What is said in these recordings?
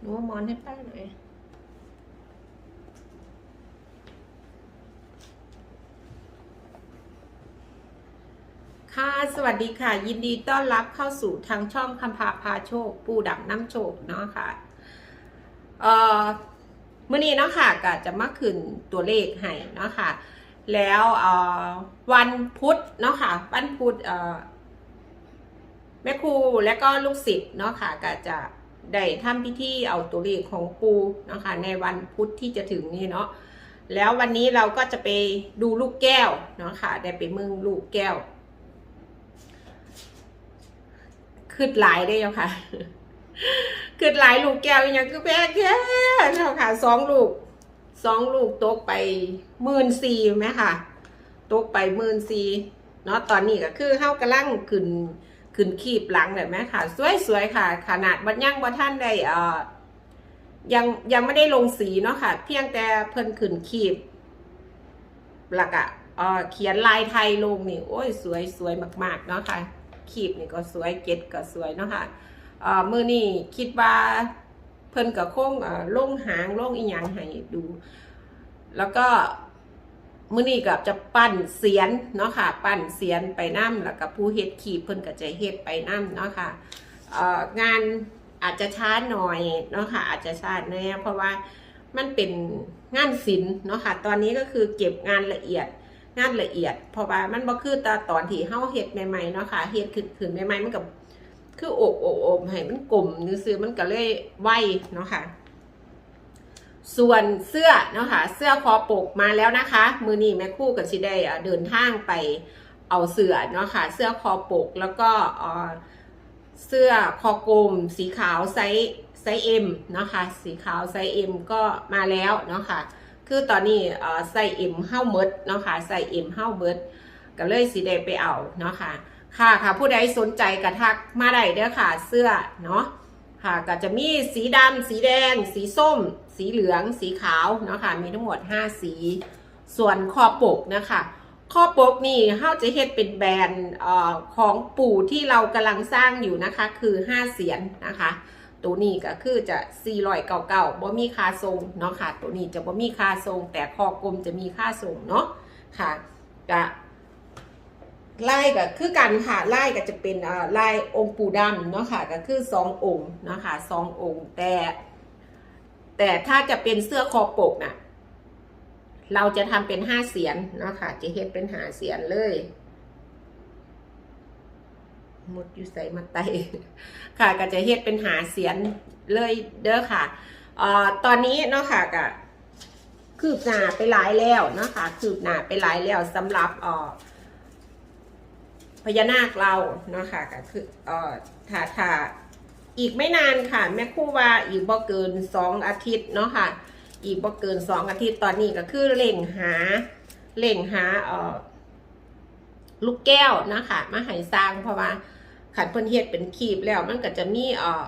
หนูเอามอนให้ป้าหน่อยค่ะ สวัสดีค่ะ ยินดีต้อนรับเข้าสู่ทางช่องคำพาพาโชค ปูดับน้ำโชคเนาะค่ะ เอ่อมื่อนี้เนาะค่ะก็จะมาขึ้นตัวเลขให้เนาะค่ะ แล้ววันพุธเนาะค่ะ วันพุธ แม่ครูและก็ลูกศิษย์เนาะค่ะก็จะได้ทำพิธีเอาตัวเลขของปูเนาะค่ะในวันพุธที่จะถึงนี้เนาะแล้ววันนี้เราก็จะไปดูลูกแก้วเนาะค่ะได้ไปมืองลูกแก้วคืดหลายได้ยังค่ะคืดหลายลูกแก้วอย่างคือแพ้แค่เนาะค่ะสองลูกสองลูกตกไปหมื่นสี่ไหมค่ะ ตกไปหมื่นสี่เนาะตอนนี้ก็คือเข้ากระลังขึ้น ขึ้นขีบหลังเลยไหมค่ะ สวยๆค่ะ ขนาดบัดย่างบัท่านได้เอ่อยังยังไม่ได้ลงสีเนาะค่ะ เพียงแต่เพิ่นขึ้นขีบหลักอะเอ่อเขียนลายไทยลงนี่โอ้ยสวยสวยมาก ๆ เนาะค่ะ ขีบนี่ก็สวยเก็ดก็สวยเนาะค่ะเอ่อมือนี่คิดว่าเพิ่นก็คงเอ่อลงหางลงอีหยังให้ดู แล้วก็ มือนี่ก็จะปั้นเสียนเนาะค่ะ ปั้นเสียนไปน้ำแล้วก็ผู้เฮ็ดขีบเพิ่นก็จะเฮ็ดไปน้ำเนาะค่ะเอ่องานอาจจะช้าหน่อยเนาะค่ะอาจจะช้าแน่เพราะว่ามันเป็นงานศิลป์เนาะค่ะ ตอนนี้ก็คือเก็บงานละเอียดงานละเอียด เพราะว่ามันบ่คือตอนตอนที่เฮาเฮ็ดใหม่ๆเนาะค่ะเฮ็ดขึ้นใหม่ๆมันก็คือโอบโอบอบให้มันกลมมือซื่อมันก็เลยไวเนาะค่ะ ส่วนเสื้อเนาะค่ะเสื้อคอปกมาแล้วนะคะ มือนี้แม่คู่กับชิได้เดินทางไปเอาเสื้อเนาะค่ะเสื้อคอปกแล้วก็เสื้อคอกลมสีขาวไซส์ไซส์เอ็มเนาะค่ะสีขาวไซส์เอ็มก็มาแล้วเนาะค่ะคือตอนนี้เอ่อใส่เอ็มเฮ้าเมิดเนาะค่ะใส่เอ็มเฮ้าเมิดก็เลยสีแดงไปเอาเนาะค่ะค่ะค่ะผู้ใดสนใจกระทักมาได้เด้อค่ะเสื้อเนาะค่ะก็จะมีสีดำสีแดง สีส้ม สีเหลืองสีขาวเนาะค่ะมีทั้งหมด 5 สี ส่วนคอปกนะคะข้อปกนี่เฮาจะเฮ็ดเป็นแบรนด์ของปู่ที่เรากำลังสร้างอยู่นะคะ คือ 5 เสียนนะคะ ตัวนี้ก็คือจะ400เก่าๆบ่มีค่าทรงเนาะค่ะ ตัวนี้จะบ่มีค่าทรง แต่คอกลมจะมีค่าทรงเนาะค่ะก็ไล่ก็คือกันค่ะไล่ก็จะเป็นเอ่อลายองค์ปู่ดำเนาะค่ะก็คือสององค์เนาะค่ะสององค์แต่ แต่ถ้าจะเป็นเสื้อคอปกน่ะ เราจะทำเป็นห้าเสียนเนาะค่ะ จะเฮ็ดเป็นหาเสียนเลยหมดอยู่ใส่มาไตค่ะ ก็จะเฮ็ดเป็นหาเสียนเลยเด้อค่ะเอ่อตอนนี้เนาะค่ะก็คืบหน้าไปหลายแล้วเนาะค่ะคืบหน้าไปหลายแล้วสำหรับเอ่อพญานาคเราเนาะค่ะก็คือเอ่อถ้าถ้า อีกไม่นานค่ะ แม่ครู่ว่าอีกบ่เกินสองอาทิตย์เนาะค่ะ อีกบ่เกินสองอาทิตย์ตอนนี้ก็คือเล่งหาเล่งหาเอ่อลูกแก้วนะคะมาให้สร้างเพราะว่าขันเพิ่นเฮ็ดเป็นคีบแล้วมันก็จะมีเอ่อ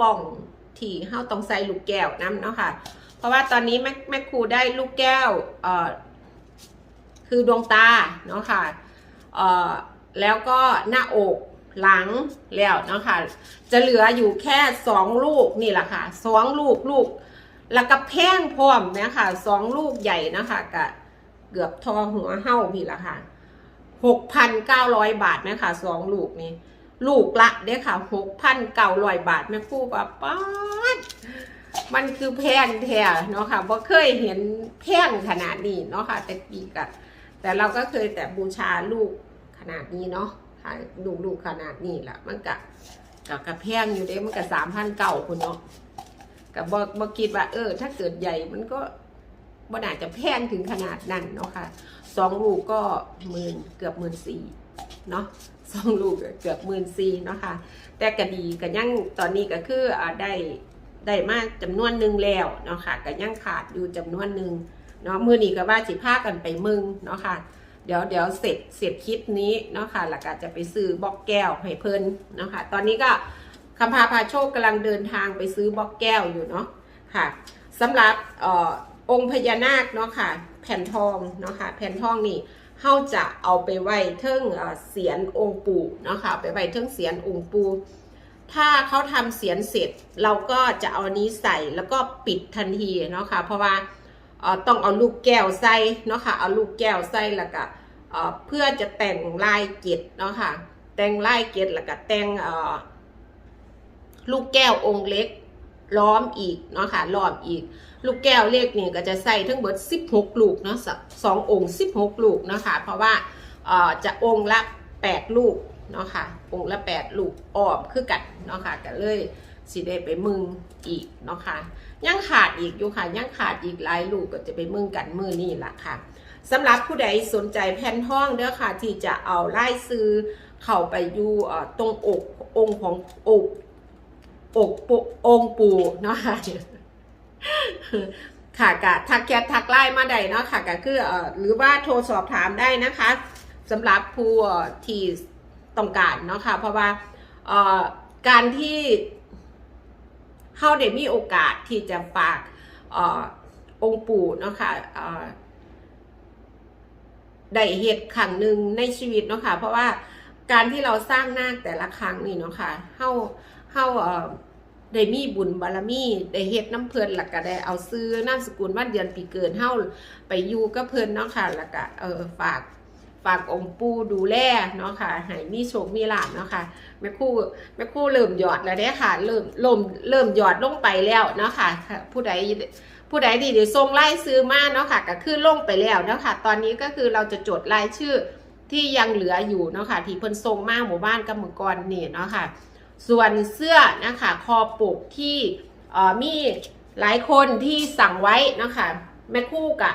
ป่องที่เฮาต้องใส่ลูกแก้วนํเนาะค่ะ เพราะว่าตอนนี้แม่แม่ครูได้ลูกแก้วเอ่อคือดวงตาเนาะค่ะเอ่อแล้วก็หน้าอก หลังแล้วเนาะค่ะ จะเหลืออยู่แค่สองลูกนี่แหละค่ะสองลูกลูก แล้วก็แพงพร้อมเนี่ยค่ะสองลูกใหญ่นะคะกะเกือบทอหัวเห่าพี่ละค่ะหกพันเก้าร้อยบาทนะคะสองลูกนี้ลูกละเด้ค่ะหกพันเก้าร้อยบาทแม่ครู่ว่าป๊ามันคือแพงแท้เนาะค่ะบ่เคยเห็นแพงขนาดนี้เนาะค่ะแต่ปีกะแต่เราก็เคยแต่บูชาลูกขนาดนี้เนาะ ค่ะลูกลูขนาดนี้แหละมันกะกะกระแพงอยู่เด้มันกะสามพันเก่าคุณเนาะกับบ่บ่คิดว่า เออ ถ้าเกิดใหญ่มันก็บ่น่าจะแพงถึงขนาดนั้นเนาะค่ะสองลูกก็หมื่นเกือบหมื่นสี่เนาะสองลูกเกือบหมื่นสี่เนาะค่ะ แต่ก็ดีก็ยังตอนนี้ก็คืออ่าได้ได้มาจำนวนหนึ่งแล้วเนาะค่ะก็ยังขาดอยู่จำนวนหนึ่งเนาะมือนี้ก็ว่าสิพากันไปมึงเนาะค่ะ เดี๋ยวเดี๋ยวเสร็จเสร็จคลิปนี้เนาะค่ะแล้วก็จะไปซื้อบล็อกแก้วให้เพิ่นเนาะค่ะตอนนี้ก็คำพาพาโชคกำลังเดินทางไปซื้อบล็อกแก้วอยู่เนาะค่ะสำหรับอองค์พญานาคเนาะค่ะ แผ่นทองเนาะค่ะแผ่นทองนี่เฮาจะเอาไปไว้เทิงเสียนองค์ปู่เนาะค่ะไปไว้เทิงเสียนองค์ปู่ถ้าเขาทำเสียนเสร็จเราก็จะเอานี้ใส่แล้วก็ปิดทันทีเนาะค่ะเพราะว่า ต้องเอาลูกแก้วใส่เนาะค่ะเอาลูกแก้วใส่แล้วก็เพื่อจะแต่งลายเกล็ดเนาะค่ะ แต่งลายเกล็ดแล้วก็แต่งลูกแก้วองค์เล็กล้อมอีกเนาะค่ะล้อมอีก ลูกแก้วเลขนี่ก็จะใส่ทั้งเบิด16 ลูกเนาะสององค์16 ลูกเนาะค่ะเพราะว่าจะองค์ละ 8 ลูกเนาะค่ะองค์ละ 8 ลูกออบคือกันเนาะค่ะก็เลย สิได้ไปมึงอีกเนาะค่ะยังขาดอีกอยู่ค่ะยังขาดอีกหลายลูกก็จะไปมึงกันมือนี่แหละค่ะสำหรับผู้ใดสนใจแผ่นทองเด้อค่ะ ที่จะเอาไล่ซื้อเข้าไปอยู่ตรงอกองค์ของอกอกปุองปูเนาะค่ะค่ะกะทักแชททักไลน์มาได้เนาะค่ะก็คือเอ่อหรือว่าโทรสอบถามได้นะคะสำหรับผู้ที่ต้องการเนาะค่ะเพราะว่าเอ่อการที่ เฮาได้มีโอกาสที่จะฝากอองค์ปู่เนาะค่ะเอ่อได้เหตุครั้งหนึ่งในชีวิตเนาะค่ะเพราะว่าการที่เราสร้างนาคแต่ละครั้งนี่เนาะค่ะเฮาเฮาเอ่อได้มีบุญบารมีได้เฮ็ดน้ำเพลินแล้วก็ได้เอาซื้อนามสกุลวันเดือนปีเกิดเฮาไปอยู่กับเพลินเนาะค่ะแล้วก็เออฝาก ฝากองค์ปู่ดูแลเนาะค่ะให้มีโชคมีลาภเนาะค่ะแม่คู่แม่คู่เริ่มหยอดแล้วเด้ค่ะ เริ่มเริ่มเริ่มหยอดลงไปแล้วเนาะค่ะค่ะผู้ใดผู้ใดดีเดี๋ยวส่งรายซื้อมาเนาะค่ะก็คือลงไปแล้วเนาะค่ะ ตอนนี้ก็คือเราจะจดรายชื่อที่ยังเหลืออยู่เนาะค่ะที่เพิ่นส่งมาหมู่บ้านกับมู่กรนี่เนาะค่ะ ส่วนเสื้อนะคะคอปกที่เอ่อมีหลายคนที่สั่งไว้เนาะคะแม่คู่กับ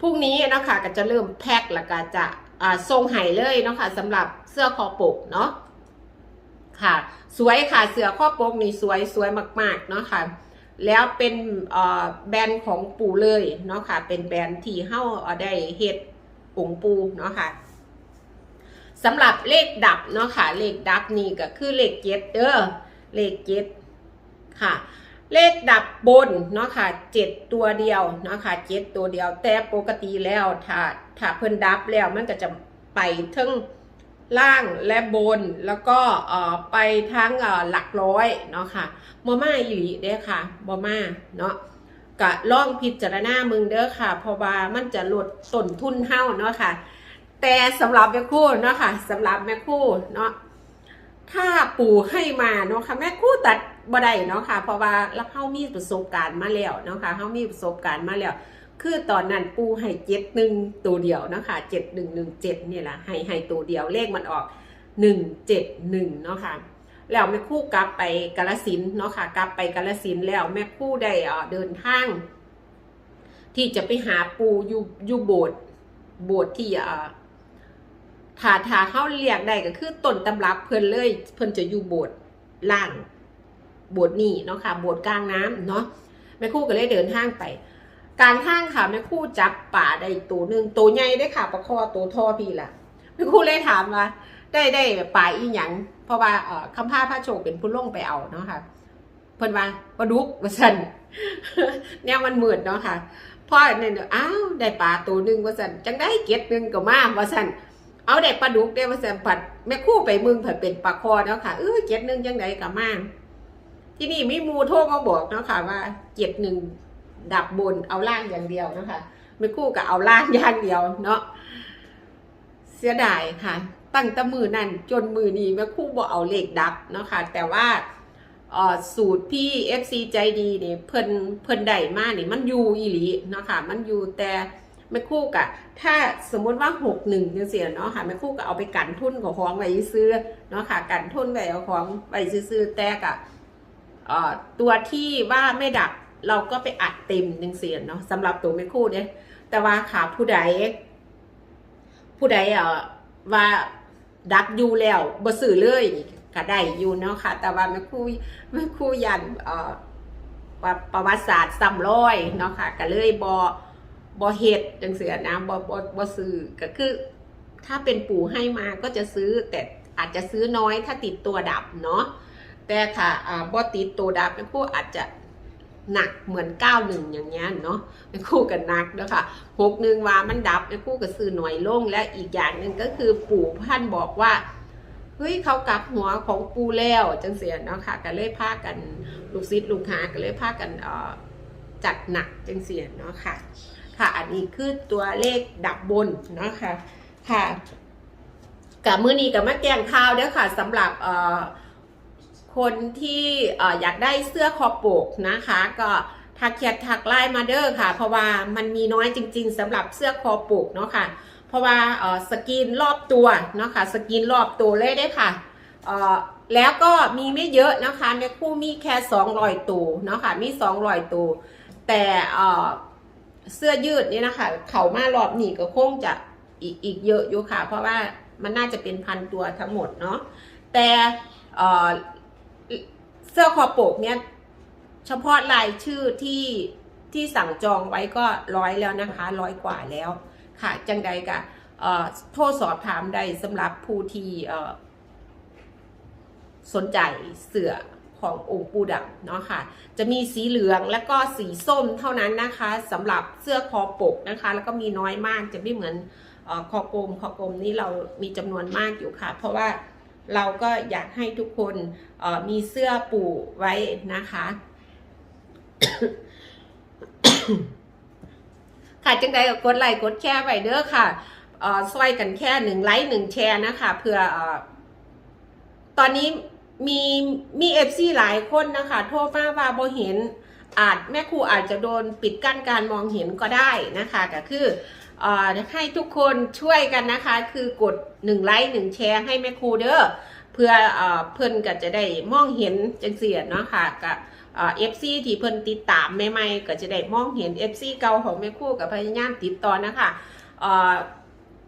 พรุ่งนี้นะคะก็จะเริ่มแพ็คแล้วก็จะ ทรงไห้เลยเนาะค่ะสำหรับเสื้อคอปกเนาะค่ะ สวยค่ะเสื้อคอปกนี่สวยสวยมากๆเนาะค่ะแล้วเป็นแบรนด์ของปูเลยเนาะค่ะ เป็นแบรนด์ที่เฮ้าได้เฮ็ดองปูเนาะค่ะสำหรับเลขดับเนาะค่ะ เลขดับนี่ก็คือเลขเจ็ดเด้อเลขเจ็ดค่ะ เลขดับบนเนาะค่ะเจ็ดตัวเดียวเนาะค่ะเจ็ดตัวเดียว แต่ปกติแล้วถ้าถ้าเพิ่นดับแล้วมันก็จะไปทั้งล่างและบนแล้วก็เอ่อไปทั้งเอ่อหลักร้อยเนาะค่ะบอมาอีหลีเด้อค่ะบอมาเนาะกะล่องพิจารณามึงเด้อค่ะ เพราะว่ามันจะลดต้นทุนเฮาเนาะค่ะ แต่สำหรับแม่คู่เนาะค่ะสำหรับแม่คู่เนาะ ถ้าปู่ให้มาเนาะค่ะแม่คู่ตัดบ่ได้เนาะค่ะ เพราะว่าแล้วเฮามีประสบการณ์มาแล้วเนาะค่ะเฮามีประสบการณ์มาแล้ว คือตอนนั้นปู่ให้เจ็ดหนึ่งตัวเดียวเนาะค่ะเจ็ดหนึ่งหนึ่งเจ็ดนี่แหละให้ให้ตัวเดียวเลขมันออกหนึ่งเจ็ดหนึ่งเนาะค่ะแล้วแม่คู่กลับไปกาลสินเนาะค่ะกลับไปกาลสินแล้วแม่คู่ได้เอ่อเดินทาง ที่จะไปหาปูอยู่อยู่โบสถ์โบสถ์ที่อ่อ ถ้าถ้าเขาเรียกได้ก็คือต้นตำรับเพิ่นเลย เพิ่นจะอยู่โบสถ์ล่างโบสถ์นี่เนาะค่ะโบสถ์กลางน้ำเนาะแม่คู่ก็เลยเดินทางไปกลางทางค่ะแม่คู่จับป่าได้ตัวหนึ่งตัวใหญ่ได้ค่ะประคอตัวท่อพี่ละแม่คู่เลยถามว่าได้ได้ป่าอีหยังเพราะว่าเอ่อคำพาพระโชคเป็นผู้ลงไปเอาเนาะค่ะเพิ่นว่าปลาดุกว่าซั่นแนวมันมืดเนาะค่ะพ่อเนี่ยอ้าวได้ปลาตัวหนึ่งว่าซั่นจังได้เก็ดหนึ่งก็มาว่าซั่น เอาเด็กปลาดุกได้มาแซมผัดแม่คู่ไปมึงผัดเป็นปลาคอเนาะค่ะเออเจ็ดหนึ่งยังไงกับมาที่นี่มีมูโทรมาบอกเนาะค่ะ ว่าเจ็ดหนึ่งดับบนเอาล่างอย่างเดียวนะคะแม่คู่กับเอาล่างอย่างเดียวเนาะเสียดายค่ะ ตั้งแต่มือนั่นจนมือนี้แม่คู่บอกเอาเลขดับเนาะค่ะ แต่ว่าออสูตรพี่ FC ใจดีนี่เพิ่นเพิ่นได้มากนี่มันอยู่อีหลีเนาะค่ะ มันอยู่แต่ แม่คู่กะถ้าสมมุติว่าหกหนึ่งยังเสียเนาะค่ะแม่คู่ก็เอาไปกันทุนของของไว้ซื้อเนาะค่ะกันทุนไว้เอาของไว้ซื้อแต่กะเอ่อตัวที่ว่าไม่ดับเราก็ไปอัดเต็มยังเสียเนาะสำหรับตัวแม่คู่เนี่ยแต่ว่าขาผู้ใด ผู้ใดเอ่อว่าดับอยู่แล้วบ่ซื้อเลยก็ได้อยู่เนาะค่ะ แต่ว่าแม่คู่แม่คู่ยันเอ่อประวัติศาสตร์ซ้ำร้อยเนาะค่ะก็เลยบ่ บ่เฮ็ดจังเสือนะบ่บ่บ่ซื้อก็คือ ถ้าเป็นปู่ให้มาก็จะซื้อแต่อาจจะซื้อน้อยถ้าติดตัวดับเนาะแต่ค่ะอ่าบ่ติดตัวดับแม่ครู่อาจจะหนักเหมือนเก้าหนึ่งอย่างเงี้ยเนาะแม่ครู่กันหนักเนาะค่ะหกหนึ่งว่ามันดับแม่ครู่ก็ซื้อหน่วยลงและอีกอย่างหนึ่งก็คือปู่ท่านบอกว่าเฮ้ยเขากลับหัวของปูแล้วจังเสียเนาะค่ะก็เลยพากันลูกศิษย์ลูกหาก็เลยพากันเอ่อจัดหนักจังเสียเนาะค่ะ ค่ะ อันนี้คือตัวเลขดับบนเนาะค่ะค่ะกับมือนี้กับมาแกงข้าวเด้อค่ะสำหรับเอ่อคนที่อยากได้เสื้อคอปกนะคะ ก็ทักแชททักไลน์มาเด้อค่ะ เพราะว่ามันมีน้อยจริง ๆสำหรับเสื้อคอปกเนาะค่ะ เพราะว่าสกรีนรอบตัวเนาะค่ะสกรีนรอบตัวเลยได้ค่ะแล้วก็มีไม่เยอะนะคะในคู่มีแค่200ตัวเนาะค่ะมี200ตัวแต่ เสื้อยืดนี่นะคะ เขามารอบนี้ก็คงจะอีกอีกเยอะอยู่ค่ะ เพราะว่ามันน่าจะเป็นพันตัวทั้งหมดเนาะแต่เสื้อคอปกเนี่ยเฉพาะรายชื่อที่ที่สั่งจองไว้ก็ร้อยแล้วนะคะร้อยกว่าแล้วค่ะ จังใดกะเอ่อโทษสอบถามได้สำหรับผู้ที่เอ่อสนใจเสือ ขององค์ปูดำเนาะค่ะ จะมีสีเหลืองและก็สีส้มเท่านั้นนะคะสำหรับเสื้อคอปกนะคะ แล้วก็มีน้อยมากจะไม่เหมือนอคอกลมคอกลมนี่เรามีจำนวนมากอยู่ค่ะ เพราะว่าเราก็อยากให้ทุกคนมีเสื้อปูไว้นะคะค่ะจังใดกดไลค์กดแชร์ไปเด้อค่ะเอ่อซอยกันแค่หนึ่งไลค์หนึ่งแชร์นะคะเพื่ออตอนนี้ มีมีเอฟซีหลายคนนะคะ โทรมาว่าบ่เห็นอาจแม่ครูอาจจะโดนปิดกั้นการมองเห็นก็ได้นะคะ ก็คืออให้ทุกคนช่วยกันนะคะ คือกดหนึ่งไลค์หนึ่งแชร์ให้แม่ครูเด้อเพื่อเอ่อเพิ่นก็จะได้มองเห็นจังเสียเนาะค่ะกับเอฟซีที่เพิ่นติดตามใหม่ๆก็จะได้มองเห็น FC เก่าของแม่ครูกับพยายามติดต่อนะคะ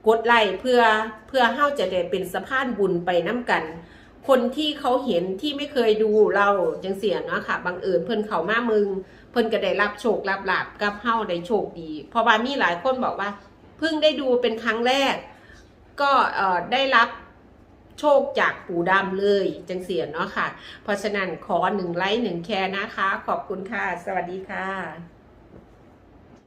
กดไลค์เพื่อเพื่อเฮาจะได้เป็นสะพานบุญไปน้ำกัน คนที่เขาเห็นที่ไม่เคยดูเราจังเสียเนาะค่ะบังเอิญเพิ่นเขามามึง เพิ่นก็ได้รับโชครับลาบกับเฮาได้โชคดี เพราะว่ามีหลายคนบอกว่า เพิ่งได้ดูเป็นครั้งแรก ก็เอ่อได้รับโชคจากปู่ดำเลย จังเสียเนาะค่ะ เพราะฉะนั้นขอหนึ่งไลค์หนึ่งแชร์นะคะ ขอบคุณค่ะ สวัสดีค่ะ